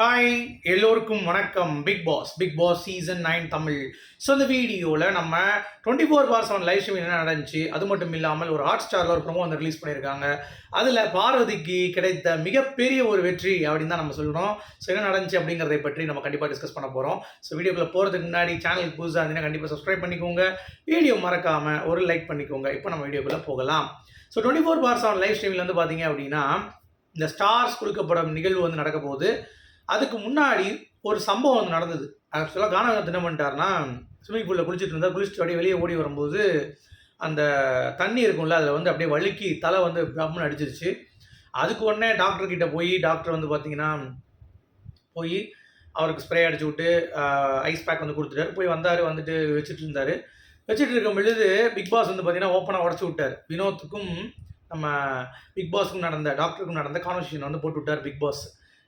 Hi எல்லோருக்கும் வணக்கம். Bigg Boss Bigg Boss season nine Tamil. So இந்த வீடியோவில் நம்ம twenty four by seven live stream என்ன நடந்துச்சு? அது மட்டும் இல்லாமல் ஒரு ஹாட் ஸ்டாரில் ஒரு ப்ரோமோ வந்து ரிலீஸ் பண்ணியிருக்காங்க. அதில் பார்வதிக்கு கிடைத்த மிகப்பெரிய ஒரு வெற்றி அப்படின்னு தான் நம்ம சொல்கிறோம் ஸோ என்ன நடந்துச்சு அப்படிங்கிறதை பற்றி நம்ம கண்டிப்பாக டிஸ்கஸ் பண்ண போகிறோம் ஸோ வீடியோக்குள்ள போகிறதுக்கு முன்னாடி சேனலுக்கு புதுசாக இருந்தீங்கன்னா கண்டிப்பாக சப்ஸ்கிரைப் பண்ணிக்கோங்க. வீடியோ மறக்காமல் ஒரு லைக் பண்ணிக்கோங்க. இப்போ நம்ம வீடியோக்குள்ளே போகலாம். So twenty four by seven live ஸ்ட்ரீமில் வந்து பார்த்தீங்க அப்படின்னா இந்த ஸ்டார்ஸ் கொடுக்கப்படும் நிகழ்வு வந்து நடக்க போகுது. அதுக்கு முன்னாடி ஒரு சம்பவம் வந்து நடந்தது. ஆக்சுவலாக கானகத் என்ன பண்ணிட்டாருன்னா ஸ்விம்மிங் பூலில் குளிச்சுட்டு இருந்தார். குளிச்சுட்டு அப்படியே வெளியே ஓடி வரும்போது அந்த தண்ணி இருக்கும்ல அதில் வந்து அப்படியே வழுக்கி தலை வந்து பிரம்மன் அடிச்சிருச்சு. அதுக்கு உடனே டாக்டர் கிட்டே போய் டாக்டர் வந்து பார்த்தீங்கன்னா போய் அவருக்கு ஸ்ப்ரே அடிச்சு விட்டு ஐஸ் பேக் வந்து கொடுத்துட்டாரு. போய் வந்தார் வந்துட்டு வச்சுட்டு இருந்தார். வச்சுட்டு இருக்கும் பொழுது பிக் பாஸ் வந்து பார்த்தீங்கன்னா ஓப்பனாக உடச்சி விட்டார். வினோத்துக்கும் நம்ம பிக் பாஸுக்கும் நடந்த டாக்டருக்கும் நடந்த கான்வர்சேஷன் வந்து போட்டு விட்டார் பிக் பாஸ்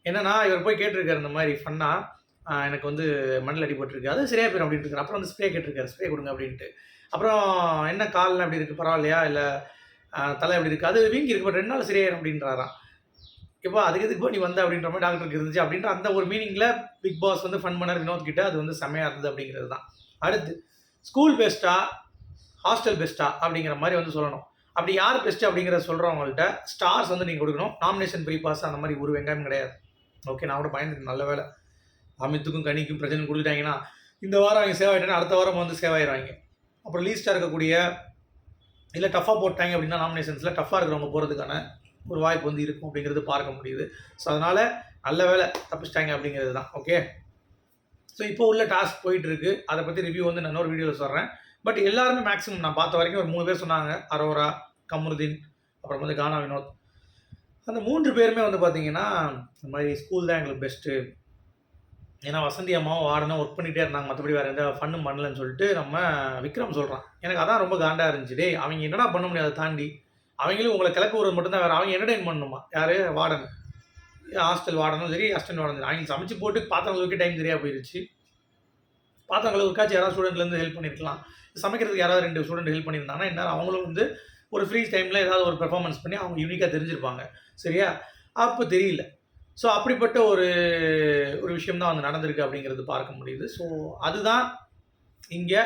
என்னன்னா இவர் போய் கேட்டிருக்காரு இந்த மாதிரி ஃபன்னாக எனக்கு வந்து மண்ணில் அடிபட்டிருக்கு அது சரியா போயிடும் அப்படின்ட்டு இருக்காரு. அப்புறம் வந்து ஸ்ப்ரே கேட்டிருக்காரு. ஸ்ப்ரே கொடுங்க அப்படின்ட்டு. அப்புறம் என்ன காலில் அப்படி இருக்குது பரவாயில்லையா? இல்லை தலை எப்படி இருக்குது அது வீங்கி இருக்கு பட் ரெண்டு நாள் சரியாயிடும் அப்படின்றாராம். இப்போ அதுக்கு இதுக்கு போய் நீ வந்த அப்படின்ற மாதிரி டாக்டருக்கு இருந்துச்சு அப்படின்ற அந்த ஒரு மீனிங்கில் பிக் பாஸ் வந்து ஃபன் பண்ணார் வினோத் கிட்ட. அது வந்து செம்மையாக இருந்தது அப்படிங்கிறது தான். அடுத்து ஸ்கூல் பெஸ்ட்டா ஹாஸ்டல் பெஸ்ட்டா அப்படிங்கிற மாதிரி வந்து சொல்லணும். அப்படி யார் பெஸ்ட்டு அப்படிங்கிறத சொல்கிறவங்கள்ட்ட ஸ்டார்ஸ் வந்து நீங்கள் கொடுக்கணும். நாமினேஷன் ப்ரீ பாஸ் அந்த மாதிரி ஒரு வெங்காயம் கிடையாது. ஓகே நான் கூட பயந்துட்டேன். நல்ல வேலை. அமித்துக்கும் கனிக்கும் பிரச்சனை கொடுத்துட்டாங்கன்னா இந்த வாரம் அவங்க சேவ் ஆகிட்டேன்னா அடுத்த வாரம் வந்து சேவ் ஆயிடுவாங்க அப்புறம் லீஸ்ட்டாக இருக்கக்கூடிய இல்லை டஃப்பாக போட்டாங்க அப்படின்னா நாமினேஷன்ஸில் டஃப்பாக இருக்கிறவங்க போகிறதுக்கான ஒரு வாய்ப்பு வந்து இருக்கும் அப்படிங்கிறது பார்க்க முடியுது. ஸோ அதனால் நல்ல வேலை தப்பிச்சிட்டாங்க அப்படிங்கிறது தான். ஓகே ஸோ இப்போ உள்ள டாஸ்க் போயிட்டுருக்கு. அதை பற்றி ரிவ்யூ வந்து நான் இன்னொரு வீடியோவில் சொல்கிறேன் பட் எல்லாருமே மேக்ஸிமம் நான் பார்த்த வரைக்கும் ஒரு மூணு பேர் சொன்னாங்க. அரோரா கமருதீன் அப்புறம் வந்து கானா வினோத். அந்த மூன்று பேருமே வந்து பார்த்தீங்கன்னா இந்த மாதிரி ஸ்கூல் தான் எங்களுக்கு பெஸ்ட்டு ஏன்னா வசந்தி அம்மாவும் வார்டனும் ஒர்க் பண்ணிகிட்டே இருந்தாங்க. மற்றபடி வேறு எந்த ஃபண்ணும் பண்ணலன்னு சொல்லிட்டு நம்ம விக்ரம் சொல்கிறான் எனக்கு அதான் ரொம்ப காண்டாக இருந்துச்சு. டே அவங்க என்னடா பண்ண முடியாது தாண்டி. அவங்களும் உங்களை கிளப்பி விடுறது மட்டும்தான் வேறு. அவங்க என்டர்டைன் பண்ணணுமா? யார்? வார்டன். ஹாஸ்டல் வார்டனும் சரி ஹாஸ்டல் வார்டன் சரி. அவங்க சமைச்சு போட்டு பாத்திரங்களுக்கு டைம் சரியாக போயிடுச்சு பாத்திரங்களுக்காச்சும் யாராவது ஸ்டூடெண்ட்லேருந்து ஹெல்ப் பண்ணியிருக்கலாம் சமைக்கிறதுக்கு யாராவது ரெண்டு ஸ்டூடெண்ட் ஹெல்ப் பண்ணியிருந்தாங்கன்னா என்ன அவங்களும் வந்து ஒரு ஃப்ரீ டைமில் ஏதாவது ஒரு பெர்ஃபார்மன்ஸ் பண்ணி அவங்க யூனிக்காக தெரிஞ்சிருப்பாங்க. சரியா? அப்போ தெரியல. ஸோ அப்படிப்பட்ட ஒரு ஒரு விஷயம் தான் வந்து நடந்திருக்கு அப்படிங்கிறது பார்க்க முடியுது. ஸோ அதுதான் இங்கே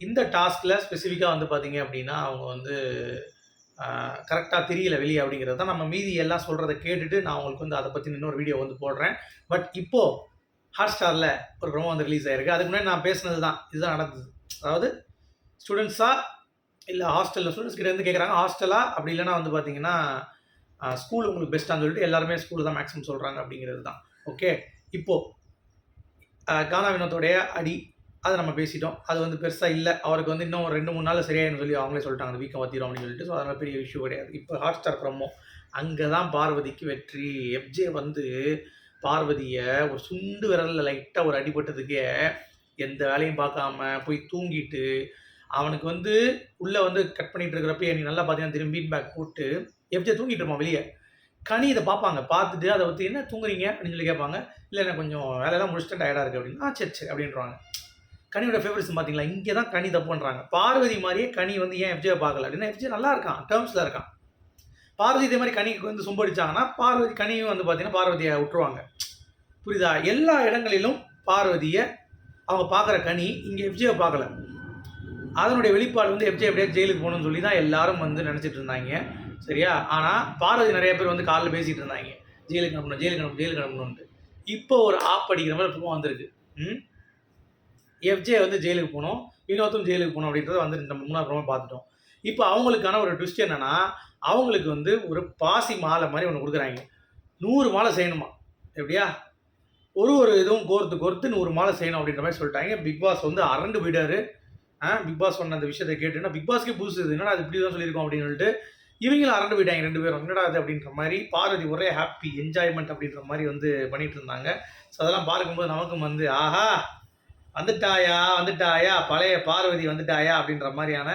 இந்த டாஸ்கில் ஸ்பெசிஃபிக்காக வந்து பார்த்தீங்க அப்படின்னா அவங்க வந்து கரெக்டாக தெரியல வெளியே அப்படிங்கிறது தான். நம்ம மீதி எல்லாம் சொல்கிறத கேட்டுட்டு நான் உங்களுக்கு வந்து அதை பற்றி இன்னொரு வீடியோ வந்து போடுறேன். பட் இப்போது ஹாட் ஸ்டாரில் ஒரு ப்ரோமோ வந்து ரிலீஸ் ஆயிருக்கு. அதுக்கு முன்னாடி நான் பேசுனது தான். இதுதான் நடந்தது. அதாவது ஸ்டூடெண்ட்ஸாக இல்லை ஹாஸ்டலில் ஸ்டூடெண்ட்ஸ் கிட்ட வந்து கேட்குறாங்க ஹாஸ்டலா அப்படி இல்லைன்னா வந்து பார்த்தீங்கன்னா ஸ்கூல் உங்களுக்கு பெஸ்ட்டான்னு சொல்லிட்டு எல்லாருமே ஸ்கூல் தான் மேக்ஸிமம் சொல்கிறாங்க அப்படிங்கிறது தான். ஓகே இப்போது கானா வினோத்தோடைய அடி அதை நம்ம பேசிட்டோம். அது வந்து பெருசாக இல்லை. அவருக்கு வந்து இன்னும் ஒரு ரெண்டு மூணு நாள் சரியாயின்னு சொல்லி அவங்களே சொல்லிட்டாங்க அந்த வீக்கம் வத்திரும் அப்படின்னு சொல்லிட்டு. ஸோ அதனால் பெரிய இஷ்யூ கிடையாது. இப்போ ஹாட் ஸ்டார் ப்ரமோ அங்கே தான் பார்வதிக்கு வெற்றி. எஃப்ஜே வந்து பார்வதியை ஒரு சுண்டு விரலில் லைட்டாக ஒரு அடிபட்டதுக்கே எந்த வேலையும் பார்க்காம போய் தூங்கிட்டு அவனுக்கு வந்து உள்ளே வந்து கட் பண்ணிட்டு இருக்கிறப்ப நீ நல்லா பார்த்தீங்கன்னா திரும்பி பேக் போட்டு எஃப்ஜே தூங்கிட்டு இருப்பான் வெளியே. கனி இதை பார்ப்பாங்க. பார்த்துட்டு அதை பற்றி என்ன தூங்குறீங்க? அப்படின்னு சொல்லி கேட்பாங்க. இல்லை எனக்கு கொஞ்சம் வேலையெல்லாம் முடிச்சுட்டு டயர்டாக இருக்குது அப்படின்னு. ஆ சரி சரி அப்படின்றாங்க. கனியோட ஃபேவரட்ஸ் பார்த்தீங்களா இங்கே தான் கனி தப்பு பண்ணுறாங்க பார்வதி மாதிரியே கனி வந்து ஏன் எஃப்ஜே பார்க்கல? அப்படின்னா எஃப்ஜே நல்லா இருக்கான். டேர்ம்ஸில் இருக்கான். பார்வதி இதே மாதிரி கனிக்கு வந்து சும்படிச்சாங்கன்னா பார்வதி கனியும் வந்து பார்த்தீங்கன்னா பார்வதியை விட்டுருவாங்க. புரியுதா? எல்லா இடங்களிலும் பார்வதியை அவங்க பார்க்குற கனி இங்கே எஃப்ஜேவை பார்க்கல. அதனுடைய வெளிப்பாடு வந்து எஃப்ஜே எப்படியா ஜெயிலுக்கு போகணும்னு சொல்லி தான் எல்லாரும் வந்து நினச்சிட்டு இருந்தாங்க. சரியா? ஆனால் பார்வதி நிறைய பேர் வந்து காலைல பேசிகிட்டு இருந்தாங்க. ஜெயிலுக்கு அனுப்பணும் ஜெயிலுக்கு அனுப்பணும் ஜெயிலுக்கு அனுப்பணும்ட்டு இப்போ ஒரு ஆப் அடிக்கிற மாதிரி இப்போ வந்திருக்கு. ம்? எஃப்ஜே வந்து ஜெயிலுக்கு போகணும் இன்னொருத்தரும் ஜெயிலுக்கு போகணும் அப்படின்றத வந்து நம்ம முன்னாள் ரொம்ப பார்த்துட்டோம். இப்போ அவங்களுக்கான ஒரு ட்விஸ்ட் என்னென்னா அவங்களுக்கு வந்து ஒரு பாசி மாலை மாதிரி ஒன்று கொடுக்குறாங்க. நூறு மாலை செய்யணுமா? எப்படியா? ஒரு ஒரு இதுவும் கோர்த்து கோர்த்து நூறு மாலை செய்யணும் அப்படின்ற மாதிரி சொல்லிட்டாங்க. பிக் பாஸ் வந்து அரண்டு போயிட்டாரு. பிக் பாஸ் சொன்ன அந்த விஷயத்தை கேட்டுன்னா பிக் பாஸ்க்கே புதுசு இது? என்னடா அது இப்படி தான் சொல்லியிருக்கோம்? அப்படின்னு சொல்லிட்டு இவங்களும் அரண்டு போயிட்டாங்க ரெண்டு பேரும். என்னடா அது அப்படின்ற மாதிரி பார்வதி ஒரே ஹாப்பி என்ஜாய்மெண்ட் அப்படின்ற மாதிரி வந்து பண்ணிட்டு இருந்தாங்க. ஸோ அதெல்லாம் பார்க்கும்போது நமக்கும் வந்து ஆஹா வந்துட்டாயா வந்துட்டாயா பழைய பார்வதி வந்துட்டாயா? அப்படின்ற மாதிரியான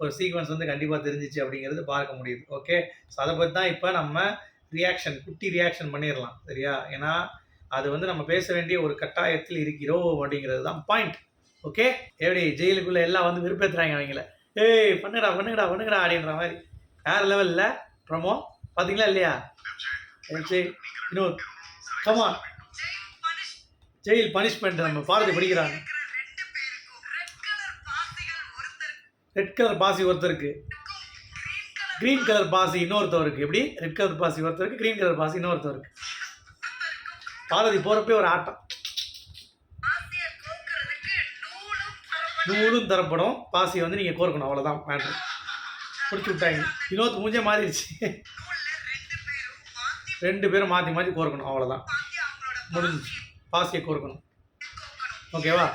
ஒரு சீக்வன்ஸ் வந்து கண்டிப்பாக தெரிஞ்சிச்சு அப்படிங்கிறது பார்க்க முடியுது. ஓகே ஸோ அதை பற்றி தான் இப்போ நம்ம ரியாக்ஷன் குட்டி ரியாக்ஷன் பண்ணிடலாம். சரியா? ஏன்னா அது வந்து நம்ம பேச வேண்டிய ஒரு கட்டாயத்தில் இருக்கிறோம் அப்படிங்கிறது தான் பாயிண்ட் ஓகே எப்படி ஜெயிலுக்குள்ளே எல்லாம் வந்து விருப்பத்துறாங்க அவங்கள? ஏய் பண்ணுடா பண்ணுங்கடா பண்ணுங்கடா அப்படின்ற மாதிரி. வேறு லெவலில் ப்ரமோ பார்த்தீங்களா இல்லையா? சரி இன்னொரு கமான் ஜெயில் பனிஷ்மெண்ட் நம்ம பாரதி படிக்கிறாங்க. ரெட் கலர் பாசி ஒருத்தருக்கு. கிரீன் கலர் பாசி இன்னொருத்தவருக்கு. எப்படி? ரெட் கலர் பாசி ஒருத்தருக்கு கிரீன் கலர் பாசி இன்னொருத்தவருக்கு. பாரதி போகிறப்பே ஒரு ஆட்டம். நூலும் தரப்படும் பாசியை வந்து நீங்கள் கோர்க்கணும் அவ்வளோதான் மேட்ரு பிடிச்சி விட்டாங்க. வினோத் மூஞ்சே மாறிடுச்சு. ரெண்டு பேரும் மாற்றி மாற்றி கோர்க்கணும் அவ்வளோதான் முடிஞ்சு பாசியை கோர்க்கணும். ஓகேவா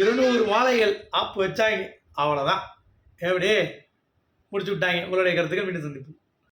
இருநூறு மாலைகள் ஆப்பு வச்சாங்க. அவ்வளோதான் எப்படி முடிச்சு விட்டாங்க. உங்களுடைய கருத்துக்கள் மீண்டும் சந்திப்பு